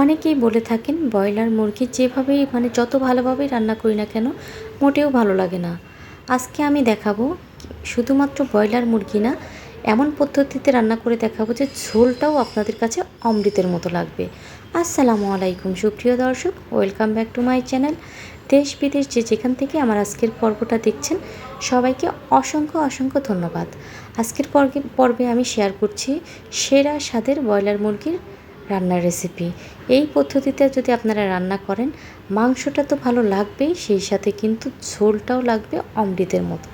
অনেকেই বলে থাকেন, ব্রয়লার মুরগি যেভাবেই মানে যত ভালোভাবেই রান্না করি না কেন, মোটেও ভালো লাগে না। আজকে আমি দেখাবো শুধুমাত্র ব্রয়লার মুরগি না, এমন পদ্ধতিতে রান্না করে দেখাবো যে ঝোলটাও আপনাদের কাছে অমৃতের মতো লাগবে। আসসালামু আলাইকুম, সুপ্রিয় দর্শক, welcome back to my channel. দেশ বিদেশ যে যেখান থেকে আমার আজকের পর্বটা দেখছেন, সবাইকে অসংখ্য অসংখ্য ধন্যবাদ। আজকের পর্বে আমি শেয়ার করছি সেরা স্বাদের ব্রয়লার মুরগির রান্নার রেসিপি এই পদ্ধতিতে যদি আপনারা রান্না করেন, মাংসটা তো ভালো লাগবেই, সেই সাথে কিন্তু ঝোলটাও লাগবে অমৃতের মতো।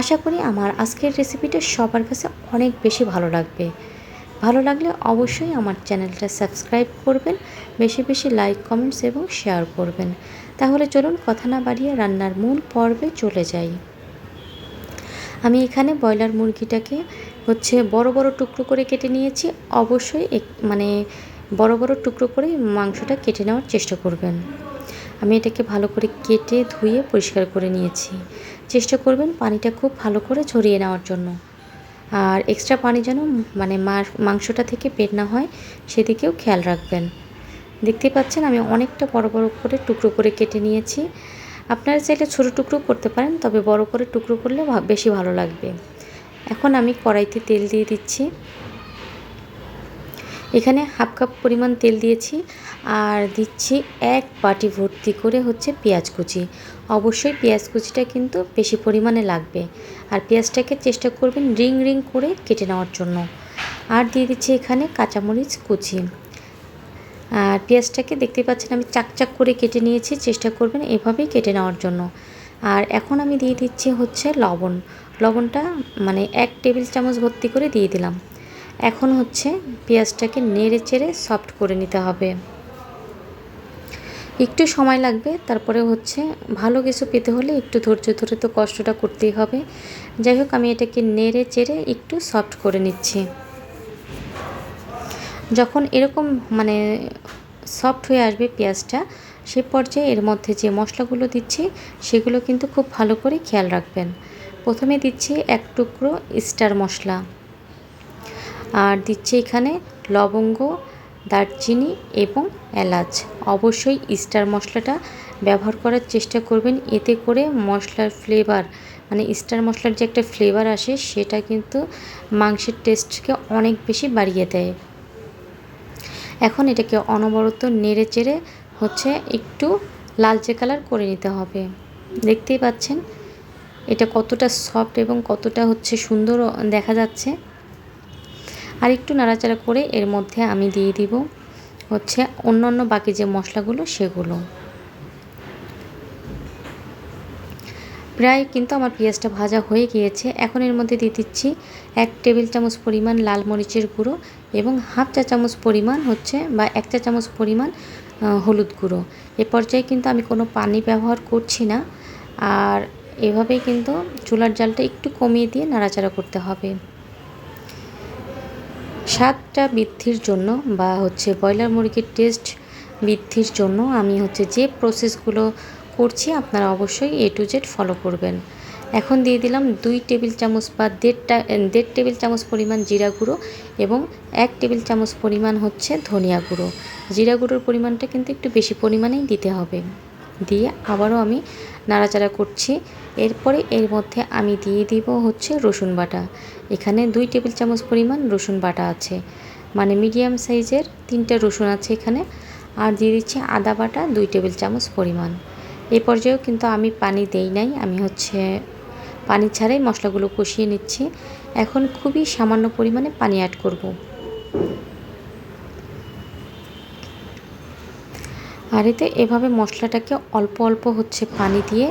আশা করি আমার আজকের রেসিপিটা সবার কাছে অনেক বেশি ভালো লাগবে। ভালো লাগলে অবশ্যই আমার চ্যানেলটা সাবস্ক্রাইব করবেন, বেশি বেশি লাইক কমেন্টস এবং শেয়ার করবেন। তাহলে চলুন কথা না বাড়িয়ে রান্নার মূল পর্বে চলে যাই। আমি এখানে ব্রয়লার মুরগিটাকে হচ্ছে বড় বড় টুকরো করে কেটে নিয়েছি। অবশ্যই মানে বড় বড় টুকরো করে মাংসটা কেটে নেওয়ার চেষ্টা করবেন। আমি এটাকে ভালো করে কেটে ধুয়ে পরিষ্কার করে নিয়েছি। চেষ্টা করবেন পানিটা খুব ভালো করে ছড়িয়ে নেওয়ার জন্য। আর এক্সট্রা পানি যেন মানে মাংসটা থেকে বের না হয়, সেদিকেও খেয়াল রাখবেন। দেখতে পাচ্ছেন আমি অনেকটা বড় বড় করে টুকরো করে কেটে নিয়েছি। আপনারা চাইলে ছোটো টুকরো করতে পারেন, তবে বড় করে টুকরো করলে বেশি ভালো লাগবে। এখন আমি কড়াইতে তেল দিয়ে দিচ্ছি। এখানে হাফ কাপ পরিমাণ তেল দিয়েছি আর দিচ্ছি এক বাটি ভর্তি করে হচ্ছে পেঁয়াজ কুচি। অবশ্যই পেঁয়াজ কুচিটা কিন্তু বেশি পরিমাণে লাগবে। আর পেঁয়াজটাকে চেষ্টা করবেন রিং রিং করে কেটে নেওয়ার জন্য। আর দিয়ে দিচ্ছি এখানে কাঁচামরিচ কুচি। আর পেঁয়াজটাকে দেখতে পাচ্ছেন আমি চাকচাক করে কেটে নিয়েছি, চেষ্টা করবেন এভাবেই কেটে নেওয়ার জন্য। আর এখন আমি দিয়ে দিচ্ছি হচ্ছে লবণ। লবণটা মানে এক টেবিল চামচ ভর্তি করে দিয়ে দিলাম। এখন হচ্ছে পেঁয়াজটাকে নেড়ে চেড়ে সফট করে নিতে হবে। একটু সময় লাগবে, তারপরে হচ্ছে ভালো কিছু পেতে হলে একটু ধৈর্য ধরে তো কষ্টটা করতেই হবে। যাই হোক, আমি এটাকে নেড়ে চেড়ে একটু সফট করে নিচ্ছি। যখন এরকম মানে সফট হয়ে আসবে পেঁয়াজটা, সে পর্যায়ে এর মধ্যে যে মশলাগুলো দিচ্ছি, সেগুলো কিন্তু খুব ভালো করে খেয়াল রাখবেন। প্রথমে দিচ্ছি এক টুকরো স্টার মশলা। আর দিচ্ছি এখানে লবঙ্গ, দারচিনি এবং এলাচ। অবশ্যই স্টার মশলাটা ব্যবহার করার চেষ্টা করবেন। এতে করে মশলার ফ্লেভার মানে স্টার মশলার যে একটা ফ্লেভার আসে, সেটা কিন্তু মাংসের টেস্টকে অনেক বেশি বাড়িয়ে দেয়। এখন এটাকে অনবরত নেড়ে চেড়ে হচ্ছে একটু লালচে কালার করে নিতে হবে। দেখতেই পাচ্ছেন এটা কতটা সফট এবং কতটা হচ্ছে সুন্দর দেখা যাচ্ছে। আর একটু নাড়াচাড়া করে এর মধ্যে আমি দিয়ে দিব হচ্ছে অন্য অন্য বাকি যে মশলাগুলো সেগুলো। প্রায় কিন্তু আমার পেঁয়াজটা ভাজা হয়ে গিয়েছে। এখন এর মধ্যে দিয়ে দিচ্ছি এক টেবিল চামচ পরিমাণ লাল মরিচের গুঁড়ো এবং হাফ চা চামচ পরিমাণ হচ্ছে বা এক চা চামচ পরিমাণ হলুদ গুঁড়ো। এ পর্যায়ে কিন্তু আমি কোনো পানি ব্যবহার করছি না। আর এভাবেই কিন্তু চুলার জালটা একটু কমিয়ে দিয়ে নাড়াচাড়া করতে হবে। স্বাদটা বৃদ্ধির জন্য বা হচ্ছে ব্রয়লার মুরগির টেস্ট বৃদ্ধির জন্য আমি হচ্ছে যে প্রসেসগুলো করছি, আপনারা অবশ্যই এ টু জেড ফলো করবেন। এখন দিয়ে দিলাম দুই টেবিল চামচ বা দেড়টা দেড় টেবিল চামচ পরিমাণ জিরা গুঁড়ো এবং এক টেবিল চামচ পরিমাণ হচ্ছে ধনিয়া গুঁড়ো। জিরা গুঁড়োর পরিমাণটা কিন্তু একটু বেশি পরিমাণেই দিতে হবে। দিয়ে আবারও আমি নাড়াচাড়া করছি। এরপরে এর মধ্যে আমি দিয়ে দিব হচ্ছে রসুন বাটা। এখানে দুই টেবিল চামচ পরিমাণ রসুন বাটা আছে। মানে মিডিয়াম সাইজের তিনটা রসুন আছে এখানে। আর দিয়ে দিচ্ছি আদা বাটা দুই টেবিল চামচ পরিমাণ। এই পর্যায়েও কিন্তু আমি পানি দেই নাই। আমি হচ্ছে পানি ছাড়াই মশলাগুলো কষিয়ে নিচ্ছি। এখন খুবই সামান্য পরিমাণে পানি অ্যাড করব। আর এতে এভাবে মশলাটাকে অল্প অল্প হচ্ছে পানি দিয়ে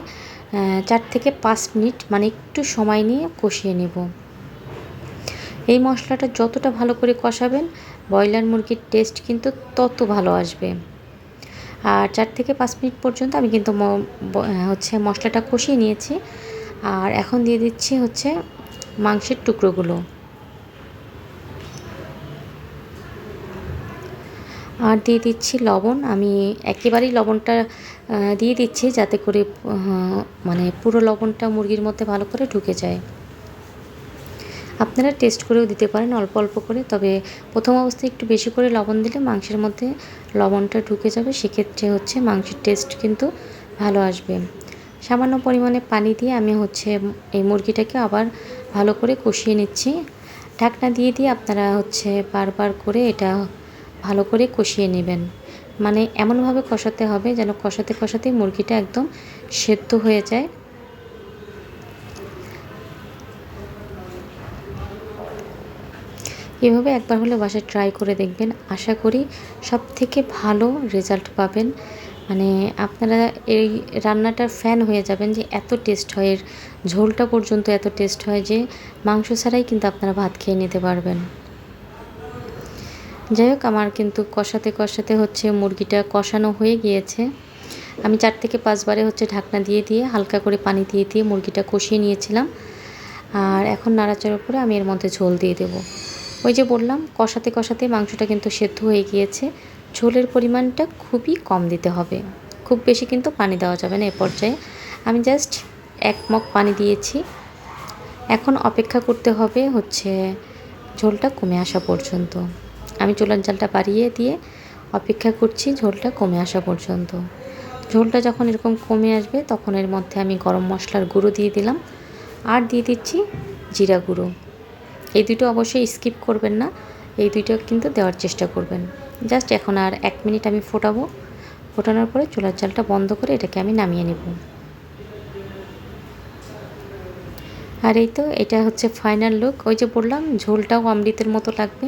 চার থেকে পাঁচ মিনিট মানে একটু সময় নিয়ে কষিয়ে নেব। এই মশলাটা যতটা ভালো করে কষাবেন, ব্রয়লার মুরগির টেস্ট কিন্তু তত ভালো আসবে। আর চার থেকে পাঁচ মিনিট পর্যন্ত আমি কিন্তু হচ্ছে মশলাটা কষিয়ে নিয়েছি। আর এখন দিয়ে দিচ্ছি হচ্ছে মাংসের টুকরোগুলো। আর দিয়ে দিচ্ছি লবণ। আমি একেবারেই লবণটা দিয়ে দিচ্ছি যাতে করে মানে পুরো লবণটা মুরগির মধ্যে ভালো করে ঢুকে যায়। আপনারা টেস্ট করেও দিতে পারেন অল্প অল্প করে, তবে প্রথম অবস্থায় একটু বেশি করে লবণ দিলে মাংসের মধ্যে লবণটা ঢুকে যাবে। সেক্ষেত্রে হচ্ছে মাংসের টেস্ট কিন্তু ভালো আসবে। সামান্য পরিমাণে পানি দিয়ে আমি হচ্ছে এই মুরগিটাকে আবার ভালো করে কষিয়ে নিচ্ছি। ঢাকনা দিয়ে দিয়ে আপনারা হচ্ছে বারবার করে এটা ভালো করে কষিয়ে নেবেন। মানে এমনভাবে কষাতে হবে যেন কষাতে কষাতে মুরগিটা একদম সেদ্ধ হয়ে যায়। এভাবে একবার হলে বাসায় ট্রাই করে দেখবেন। আশা করি সব থেকে ভালো রেজাল্ট পাবেন। মানে আপনারা এই রান্নাটার ফ্যান হয়ে যাবেন যে এত টেস্ট হয়, এর ঝোলটা পর্যন্ত এত টেস্ট হয় যে মাংস ছাড়াই কিন্তু আপনারা ভাত খেয়ে নিতে পারবেন। যাই হোক, আমার কিন্তু কষাতে কষাতে হচ্ছে মুরগিটা কষানো হয়ে গিয়েছে। আমি চার থেকে পাঁচবারে হচ্ছে ঢাকনা দিয়ে দিয়ে হালকা করে পানি দিয়ে দিয়ে মুরগিটা কষিয়ে নিয়েছিলাম। আর এখন নাড়াচাড়ার উপরে আমি এর মধ্যে ঝোল দিয়ে দেবো। ওই যে বললাম, কষাতে কষাতে মাংসটা কিন্তু সেদ্ধ হয়ে গিয়েছে। ঝোলের পরিমাণটা খুবই কম দিতে হবে। খুব বেশি কিন্তু পানি দেওয়া যাবে না এ পর্যায়ে। আমি জাস্ট এক মগ পানি দিয়েছি। এখন অপেক্ষা করতে হবে হচ্ছে ঝোলটা কমে আসা পর্যন্ত। আমি চুলার জালটা বাড়িয়ে দিয়ে অপেক্ষা করছি ঝোলটা কমে আসা পর্যন্ত। ঝোলটা যখন এরকম কমে আসবে, তখন এর মধ্যে আমি গরম মশলার গুঁড়ো দিয়ে দিলাম। আর দিয়ে দিচ্ছি জিরা গুঁড়ো। এই দুটো অবশ্যই স্কিপ করবেন না। এই দুইটা কিন্তু দেওয়ার চেষ্টা করবেন। জাস্ট এখন আর এক মিনিট আমি ফোটাবো। ফোটানোর পরে চুলার জালটা বন্ধ করে এটাকে আমি নামিয়ে নেব। আর এই তো, এটা হচ্ছে ফাইনাল লুক ওই যে বললাম, ঝোলটাও অমৃতের মতো লাগবে।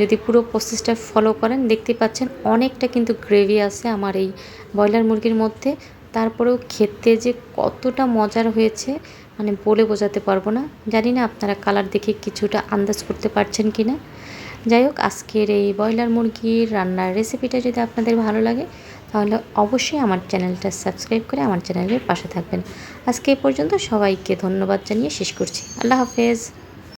যদি পুরো প্রসেসটা ফলো করেন, দেখতে পাচ্ছেন অনেকটা কিন্তু গ্রেভি আছে আমার এই ব্রয়লার মুরগির মধ্যে। তারপরেও খেতে যে কতটা মজার হয়েছে মানে বলে বোঝাতে পারব না। জানি না আপনারা কালার দেখে কিছুটা আন্দাজ করতে পারছেন কি না যাই হোক, আজকের এই ব্রয়লার মুরগির রান্নার রেসিপিটা যদি আপনাদের ভালো লাগে, তাহলে অবশ্যই আমার চ্যানেলটা সাবস্ক্রাইব করে আমার চ্যানেলের পাশে থাকবেন। আজকে এই পর্যন্ত সবাইকে ধন্যবাদ জানিয়ে শেষ করছি। আল্লাহ হাফেজ।